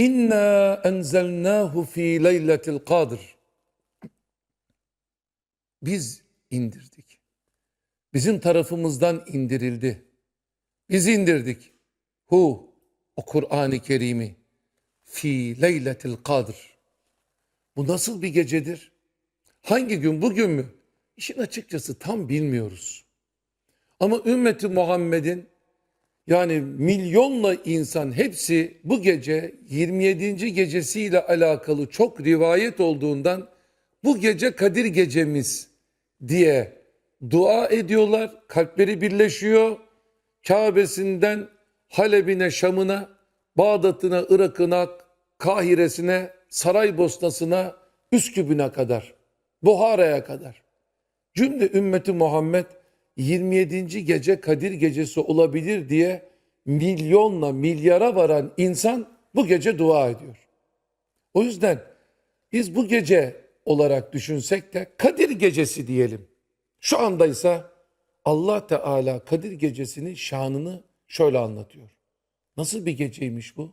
İnna enzelnahu fi leyletil kadr. Biz indirdik. Bizim tarafımızdan indirildi. Biz indirdik. Hu o Kur'an-ı Kerim'i fi leyletil kadr. Bu nasıl bir gecedir? Hangi gün bugün mü? İşin açıkçası tam bilmiyoruz. Ama ümmeti Muhammed'in yani milyonla insan hepsi bu gece 27. gecesiyle alakalı çok rivayet olduğundan bu gece Kadir gecemiz diye dua ediyorlar. Kalpleri birleşiyor. Kabe'sinden Halep'ine, Şam'ına, Bağdat'ına, Irak'ına, Kahire'sine, Saraybosna'sına, Üsküp'üne kadar, Buhara'ya kadar. Cümle ümmeti Muhammed 27. gece Kadir gecesi olabilir diye milyonla milyara varan insan bu gece dua ediyor. O yüzden biz bu gece olarak düşünsek de Kadir gecesi diyelim. Şu andaysa Allah Teala Kadir gecesinin şanını şöyle anlatıyor. Nasıl bir geceymiş bu?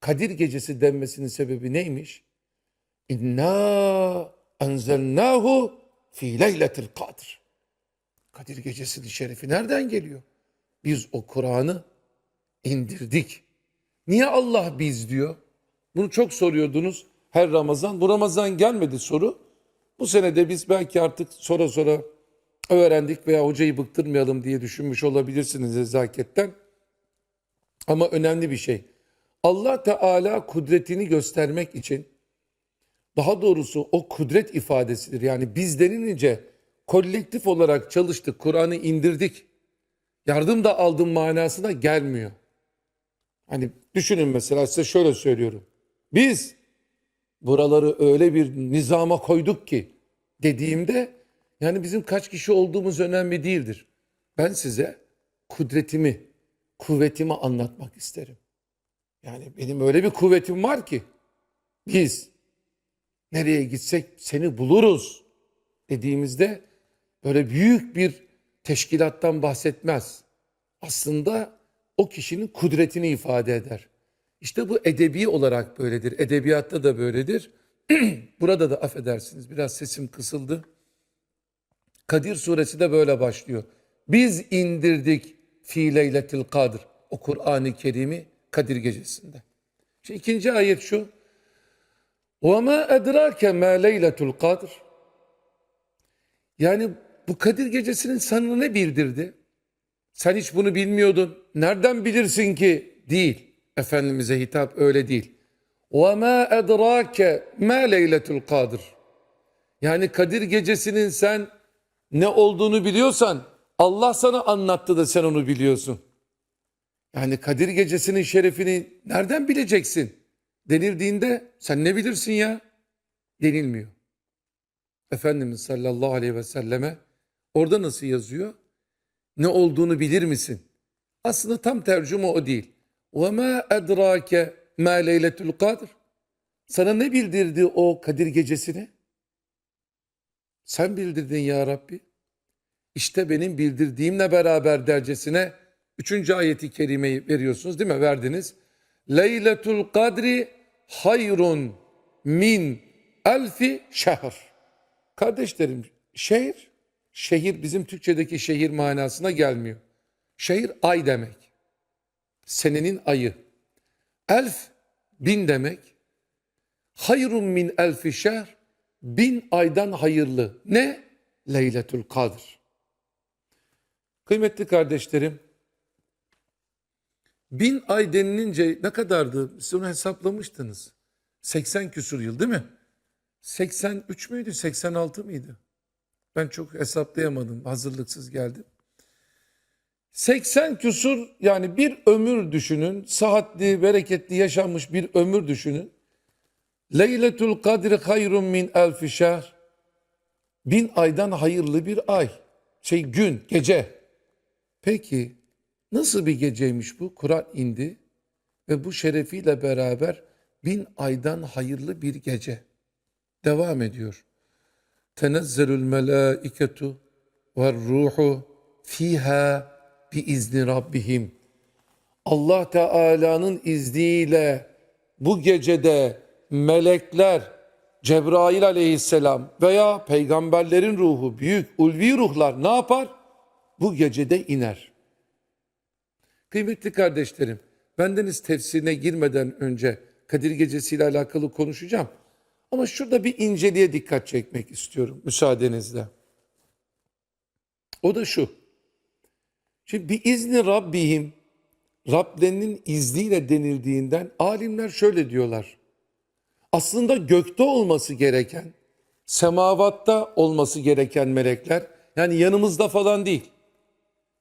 Kadir gecesi denmesinin sebebi neymiş? İnna enzelnahu fi leyletil kadr. Kadir gecesinin şerefi nereden geliyor? Biz o Kur'an'ı indirdik. Niye Allah biz diyor? Bunu çok soruyordunuz her Ramazan. Bu Ramazan gelmedi soru. Bu sene de biz belki artık sonra sonra öğrendik veya hocayı bıktırmayalım diye düşünmüş olabilirsiniz nezaketten. Ama önemli bir şey. Allah Teala kudretini göstermek için daha doğrusu o kudret ifadesidir. Yani biz denilince kolektif olarak çalıştık, Kur'an'ı indirdik, yardım da aldım manasına gelmiyor. Hani düşünün mesela size şöyle söylüyorum. Biz buraları öyle bir nizama koyduk ki dediğimde yani bizim kaç kişi olduğumuz önemli değildir. Ben size kudretimi, kuvvetimi anlatmak isterim. Yani benim öyle bir kuvvetim var ki biz nereye gitsek seni buluruz dediğimizde böyle büyük bir teşkilattan bahsetmez Aslında o kişinin kudretini ifade eder. İşte bu edebi olarak böyledir. Edebiyatta da böyledir. Burada da affedersiniz biraz sesim kısıldı. Kadir suresi de böyle başlıyor. Biz indirdik fi leyletil kadr. O Kur'an-ı Kerim'i Kadir gecesinde. Şimdi ikinci ayet şu. وَمَا اَدْرَاكَ مَا لَيْلَةُ الْقَدْرِ Yani bu Kadir gecesinin sana ne bildirdi? Sen hiç bunu bilmiyordun. Nereden bilirsin ki? Değil. Efendimiz'e hitap öyle değil. وَمَا اَدْرَاكَ مَا لَيْلَةُ الْقَدْرِ Yani Kadir gecesinin sen ne olduğunu biliyorsan Allah sana anlattı da sen onu biliyorsun. Yani Kadir gecesinin şerefini nereden bileceksin? Denildiğinde sen ne bilirsin ya? Denilmiyor. Efendimiz sallallahu aleyhi ve selleme orada nasıl yazıyor? Ne olduğunu bilir misin? Aslında tam tercüme o değil. وَمَا اَدْرَاكَ مَا لَيْلَةُ الْقَدْرِ Sana ne bildirdi o Kadir gecesini? Sen bildirdin ya Rabbi. İşte benim bildirdiğimle beraber dercesine üçüncü ayeti kerimeyi veriyorsunuz değil mi? Verdiniz. Leyletul kadri hayrun min elfi şehr. Kardeşlerim şehir, şehir bizim Türkçedeki şehir manasına gelmiyor. Şehir ay demek. Senenin ayı. Elf bin demek. Hayrun min elfi şehr. Bin aydan hayırlı. Ne? Leyletül kadr. Kıymetli kardeşlerim, bin ay denilince ne kadardı? Siz onu hesaplamıştınız. 80 küsur yıl değil mi? 83 müydü, 86 mıydı? Ben çok hesaplayamadım, hazırlıksız geldim. 80 küsur yani bir ömür düşünün, saatli, bereketli yaşanmış bir ömür düşünün. Leyletul kadri hayrun min elfi şehr. Bin aydan hayırlı bir ay. Şey gün, gece. Peki nasıl bir geceymiş bu? Kur'an indi ve bu şerefiyle beraber bin aydan hayırlı bir gece. Devam ediyor. Tenezzelül melâiketu ve ruhu fiha bi izni rabbihim. Allah Teala'nın izniyle bu gecede melekler, Cebrail aleyhisselam veya peygamberlerin ruhu, büyük ulvi ruhlar ne yapar? Bu gecede iner. Kıymetli kardeşlerim, bendeniz tefsirine girmeden önce Kadir Gecesi ile alakalı konuşacağım. Ama şurada bir inceliğe dikkat çekmek istiyorum müsaadenizle. O da şu. Şimdi bir izni Rabbihim, Rablerinin izniyle denildiğinden alimler şöyle diyorlar. Aslında gökte olması gereken, semavatta olması gereken melekler, yani yanımızda falan değil,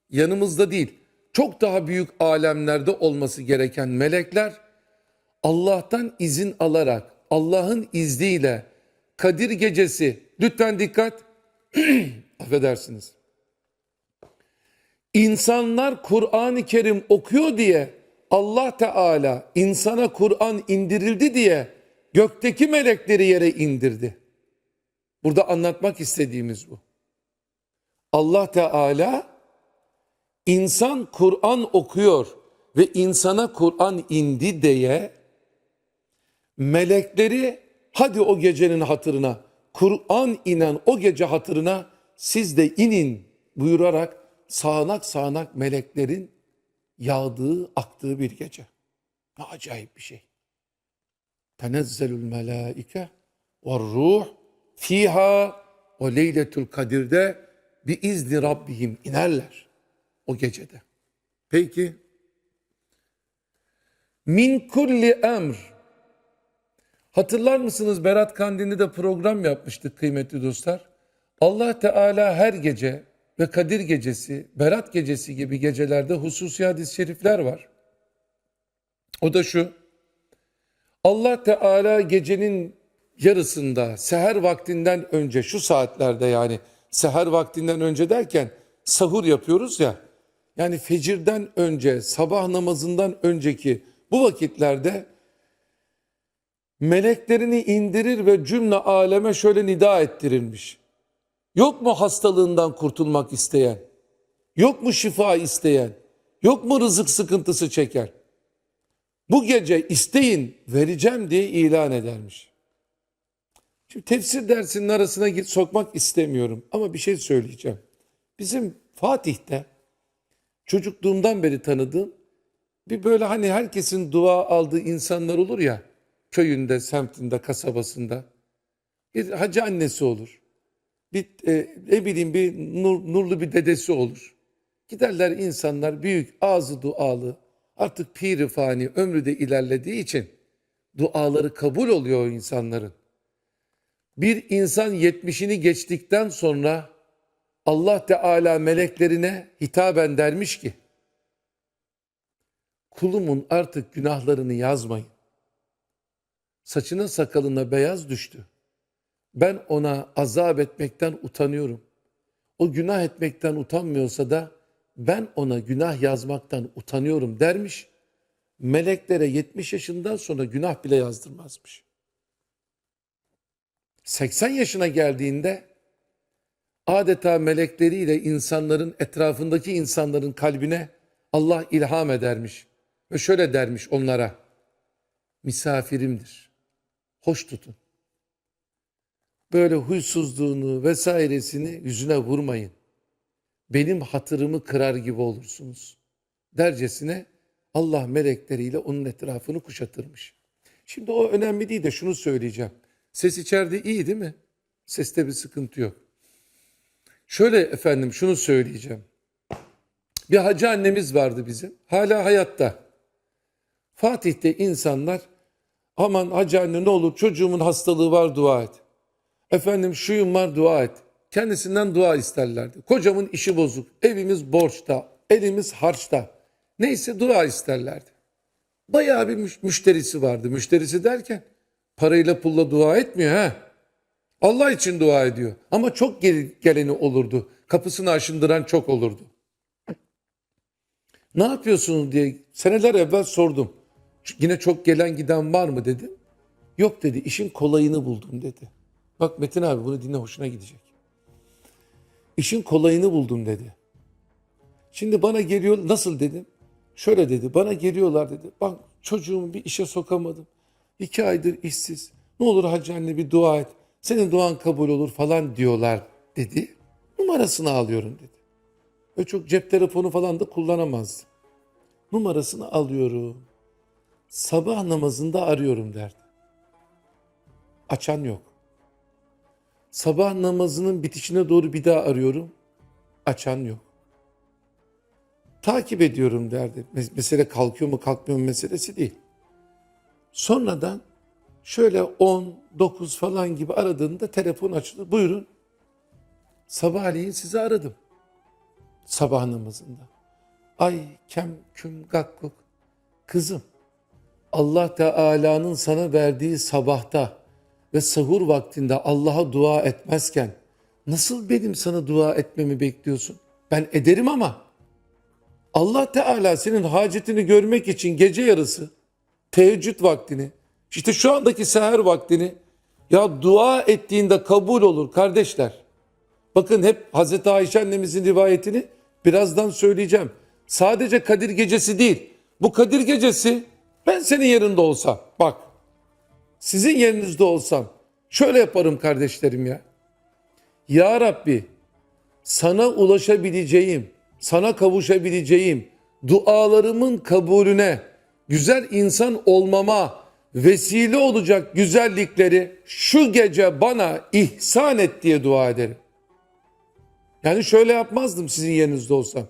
yanımızda değil, çok daha büyük alemlerde olması gereken melekler, Allah'tan izin alarak, Allah'ın izniyle Kadir gecesi, lütfen dikkat, affedersiniz. İnsanlar Kur'an-ı Kerim okuyor diye Allah Teala insana Kur'an indirildi diye gökteki melekleri yere indirdi. Burada anlatmak istediğimiz bu. Allah Teala insan Kur'an okuyor ve insana Kur'an indi diye melekleri hadi o gecenin hatırına Kur'an inen o gece hatırına siz de inin buyurarak sağanak sağanak meleklerin yağdığı, aktığı bir gece. Ne acayip bir şey. Tenezzelül melaike ve ruh fiha o leyletül kadirde bir izni Rabbihim inerler o gecede. Peki min kulli emr Hatırlar mısınız Berat Kandil'de de program yapmıştık kıymetli dostlar. Allah Teala her gece ve Kadir gecesi, Berat gecesi gibi gecelerde hususi hadis-i şerifler var. O da şu. Allah Teala gecenin yarısında seher vaktinden önce şu saatlerde yani seher vaktinden önce derken sahur yapıyoruz ya. Yani fecirden önce sabah namazından önceki bu vakitlerde meleklerini indirir ve cümle aleme şöyle nida ettirilmiş. Yok mu hastalığından kurtulmak isteyen? Yok mu şifa isteyen? Yok mu rızık sıkıntısı çeken? Bu gece isteyin vereceğim diye ilan edermiş. Şimdi tefsir dersinin arasına gir, sokmak istemiyorum ama bir şey söyleyeceğim. Bizim Fatih'te çocukluğumdan beri tanıdığım bir böyle hani herkesin dua aldığı insanlar olur ya köyünde, semtinde, kasabasında. Bir hacı annesi olur bir e, ne bileyim bir nur, nurlu bir dedesi olur. Giderler insanlar büyük ağzı dualı artık piri fani ömrü de ilerlediği için duaları kabul oluyor o insanların. Bir insan yetmişini geçtikten sonra Allah Teala meleklerine hitaben dermiş ki kulumun artık günahlarını yazmayın. Saçına sakalına beyaz düştü. Ben ona azap etmekten utanıyorum. O günah etmekten utanmıyorsa da ben ona günah yazmaktan utanıyorum dermiş. Meleklere 70 yaşından sonra günah bile yazdırmazmış. 80 yaşına geldiğinde adeta melekleriyle insanların etrafındaki insanların kalbine Allah ilham edermiş. Ve şöyle dermiş onlara. Misafirimdir. Hoş tutun böyle huysuzluğunu vesairesini yüzüne vurmayın. Benim hatırımı kırar gibi olursunuz. Dercesine Allah melekleriyle onun etrafını kuşatırmış. Şimdi o önemli değil de şunu söyleyeceğim. Ses içeride iyi değil mi? Seste bir sıkıntı yok. Şöyle efendim şunu söyleyeceğim. Bir hacı annemiz vardı bizim. Hala hayatta. Fatih'te insanlar aman hacı anne ne olur çocuğumun hastalığı var dua et. Efendim şuyum var dua et. Kendisinden dua isterlerdi. Kocamın işi bozuk, evimiz borçta, elimiz harçta. Neyse dua isterlerdi. Bayağı bir müşterisi vardı. Müşterisi derken parayla pulla dua etmiyor ha. Allah için dua ediyor. Ama çok geleni olurdu. Kapısını aşındıran çok olurdu. Ne yapıyorsunuz diye seneler evvel sordum. Yine çok gelen giden var mı dedim. Yok dedi işin kolayını buldum dedi. Bak Metin abi bunu dinle hoşuna gidecek. İşin kolayını buldum dedi. Şimdi bana geliyor nasıl dedim. Şöyle dedi bana geliyorlar dedi. Bak çocuğumu bir işe sokamadım. iki aydır işsiz. Ne olur hacı anne bir dua et. Senin duan kabul olur falan diyorlar dedi. Numarasını alıyorum dedi. Ve çok cep telefonu falan da kullanamazdı. Numarasını alıyorum. Sabah namazında arıyorum derdi. Açan yok. Sabah namazının bitişine doğru bir daha arıyorum. Açan yok. Takip ediyorum derdi. Mes- Mesele kalkıyor mu kalkmıyor mu meselesi değil. Sonradan şöyle 10, 9 falan gibi aradığında telefon açıldı. Buyurun. Sabahleyin sizi aradım. Sabah namazında. Ay kem küm gakkuk. Kızım Allah Teala'nın sana verdiği sabahta ve sahur vaktinde Allah'a dua etmezken nasıl benim sana dua etmemi bekliyorsun? Ben ederim ama Allah Teala senin hacetini görmek için gece yarısı teheccüd vaktini işte şu andaki seher vaktini ya dua ettiğinde kabul olur kardeşler. Bakın hep Hazreti Ayşe annemizin rivayetini birazdan söyleyeceğim. Sadece Kadir gecesi değil. Bu Kadir gecesi ben senin yerinde olsam bak sizin yerinizde olsam şöyle yaparım kardeşlerim ya. Ya Rabbi sana ulaşabileceğim, sana kavuşabileceğim dualarımın kabulüne, güzel insan olmama vesile olacak güzellikleri şu gece bana ihsan et diye dua ederim. Yani şöyle yapmazdım sizin yerinizde olsam.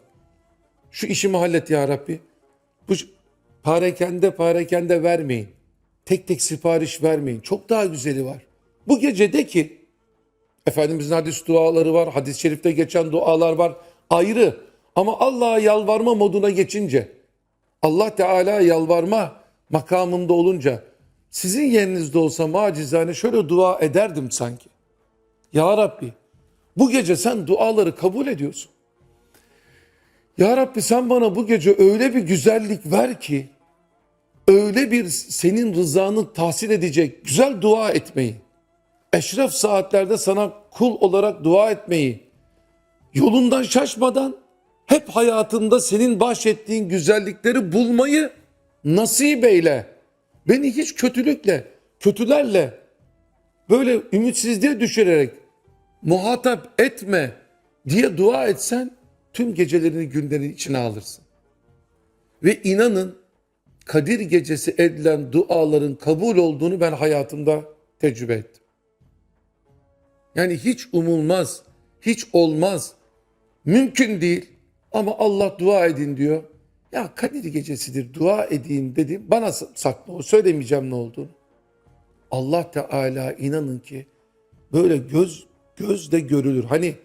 Şu işimi hallet ya Rabbi. Bu parekende parekende vermeyin. Tek tek sipariş vermeyin. Çok daha güzeli var. Bu gece de ki Efendimizin hadis duaları var. Hadis-i şerifte geçen dualar var. Ayrı. Ama Allah'a yalvarma moduna geçince Allah Teala yalvarma makamında olunca sizin yerinizde olsa macizane şöyle dua ederdim sanki. Ya Rabbi bu gece sen duaları kabul ediyorsun. Ya Rabbi sen bana bu gece öyle bir güzellik ver ki öyle bir senin rızanı tahsil edecek güzel dua etmeyi, eşref saatlerde sana kul olarak dua etmeyi, yolundan şaşmadan hep hayatında senin bahşettiğin güzellikleri bulmayı nasip eyle. Beni hiç kötülükle, kötülerle böyle ümitsizliğe düşürerek muhatap etme diye dua etsen tüm gecelerini günlerin içine alırsın. Ve inanın Kadir gecesi edilen duaların kabul olduğunu ben hayatımda tecrübe ettim. Yani hiç umulmaz, hiç olmaz, mümkün değil ama Allah dua edin diyor. Ya Kadir gecesidir dua edeyim dedim. Bana sakla o söylemeyeceğim ne olduğunu. Allah Teala inanın ki böyle göz gözle görülür. Hani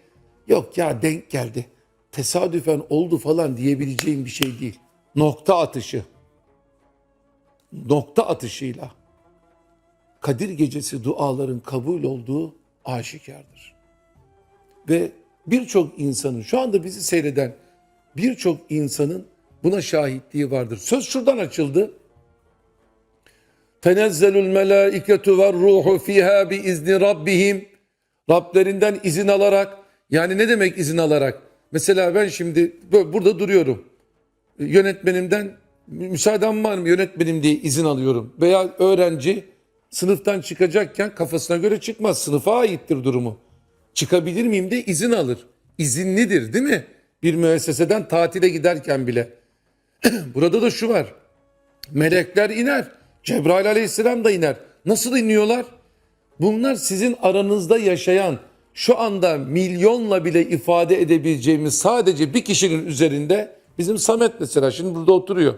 yok ya denk geldi. Tesadüfen oldu falan diyebileceğim bir şey değil. Nokta atışı. Nokta atışıyla Kadir gecesi duaların kabul olduğu aşikardır. Ve birçok insanın şu anda bizi seyreden birçok insanın buna şahitliği vardır. Söz şuradan açıldı. Tenezzelül melâiketu ve ruhu fiha bi izni rabbihim. Rablerinden izin alarak yani ne demek izin alarak? Mesela ben şimdi burada duruyorum. Yönetmenimden müsaaden var mı yönetmenim diye izin alıyorum. Veya öğrenci sınıftan çıkacakken kafasına göre çıkmaz. Sınıfa aittir durumu. Çıkabilir miyim de izin alır. İzinlidir değil mi? Bir müesseseden tatile giderken bile. Burada da şu var. Melekler iner. Cebrail aleyhisselam da iner. Nasıl iniyorlar? Bunlar sizin aranızda yaşayan şu anda milyonla bile ifade edebileceğimiz sadece bir kişinin üzerinde bizim Samet mesela şimdi burada oturuyor.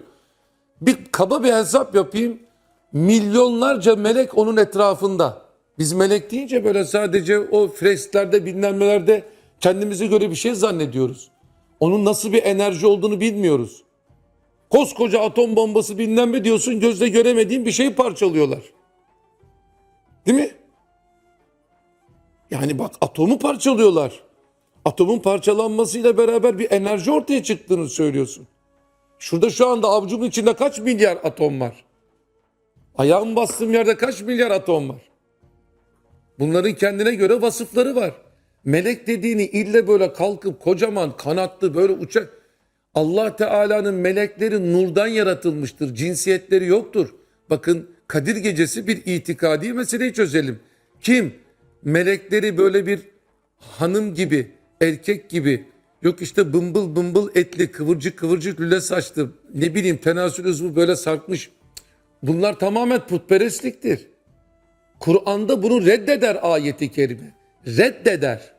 Bir kaba bir hesap yapayım. Milyonlarca melek onun etrafında. Biz melek deyince böyle sadece o fresklerde bilmem nelerde kendimize göre bir şey zannediyoruz. Onun nasıl bir enerji olduğunu bilmiyoruz. Koskoca atom bombası bilmem ne diyorsun gözle göremediğin bir şeyi parçalıyorlar. Değil mi? Yani bak atomu parçalıyorlar. Atomun parçalanmasıyla beraber bir enerji ortaya çıktığını söylüyorsun. Şurada şu anda avucumun içinde kaç milyar atom var? Ayağım bastığım yerde kaç milyar atom var? Bunların kendine göre vasıfları var. Melek dediğini ille böyle kalkıp kocaman kanatlı böyle uçak. Allah Teala'nın melekleri nurdan yaratılmıştır. Cinsiyetleri yoktur. Bakın Kadir gecesi bir itikadi meseleyi çözelim. Kim melekleri böyle bir hanım gibi, erkek gibi yok işte bımbıl bımbıl etli, kıvırcık kıvırcık lüle saçlı, ne bileyim tenasül uzvu böyle sarkmış. Bunlar tamamen putperestliktir. Kur'an'da bunu reddeder ayeti kerime. Reddeder.